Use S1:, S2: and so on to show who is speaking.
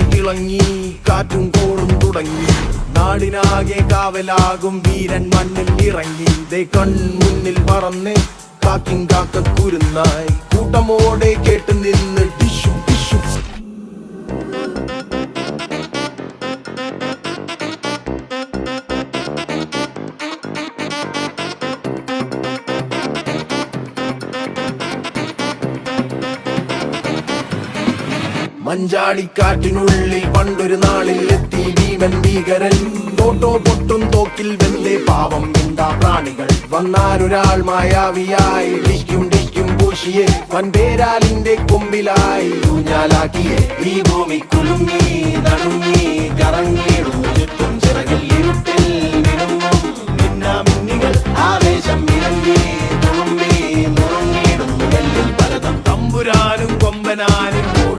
S1: ഇളങ്ങി കാറ്റും കോളും തുടങ്ങി. നാടിനാകെ കാവലാകും വീരൻ മണ്ണിൽ ഇറങ്ങി. ദേ കൺമുന്നിൽ പറന്ന് കാക്കിൻ കാക്ക കുരുന്നായി കൂട്ടമോടെ കേട്ട് നിന്ന് മഞ്ചാടിക്കാറ്റിനുള്ളിൽ പണ്ടൊരു നാളിൽ എത്തി ഭീമൻ ഭീകരൻ. തോട്ടോ പൊട്ടും തോക്കിൽ വെന്തേ പാവം എന്താ പ്രാണികൾ. വന്നാരൊരാൾ മായാവിയായി ഡിക്കും ഡിക്കും പൂശിയെ വൻപേരാലിന്റെ കൊമ്പിലായി ഊഞ്ഞാലാക്കിയെ. ഈ ഭൂമി കുലുങ്ങി നടുങ്ങി കറങ്ങിടുന്നു ചുറ്റും ചിറകിൽ ഇരുട്ടിൽ വിരുങ്ങും മിന്നാമിന്നികൾ ആവേശം ഇറങ്ങി തുളുമ്പി നുറുങ്ങിയിടുന്നു എല്ലിൽ പലതും തമ്പുരാനും കൊമ്പനാനും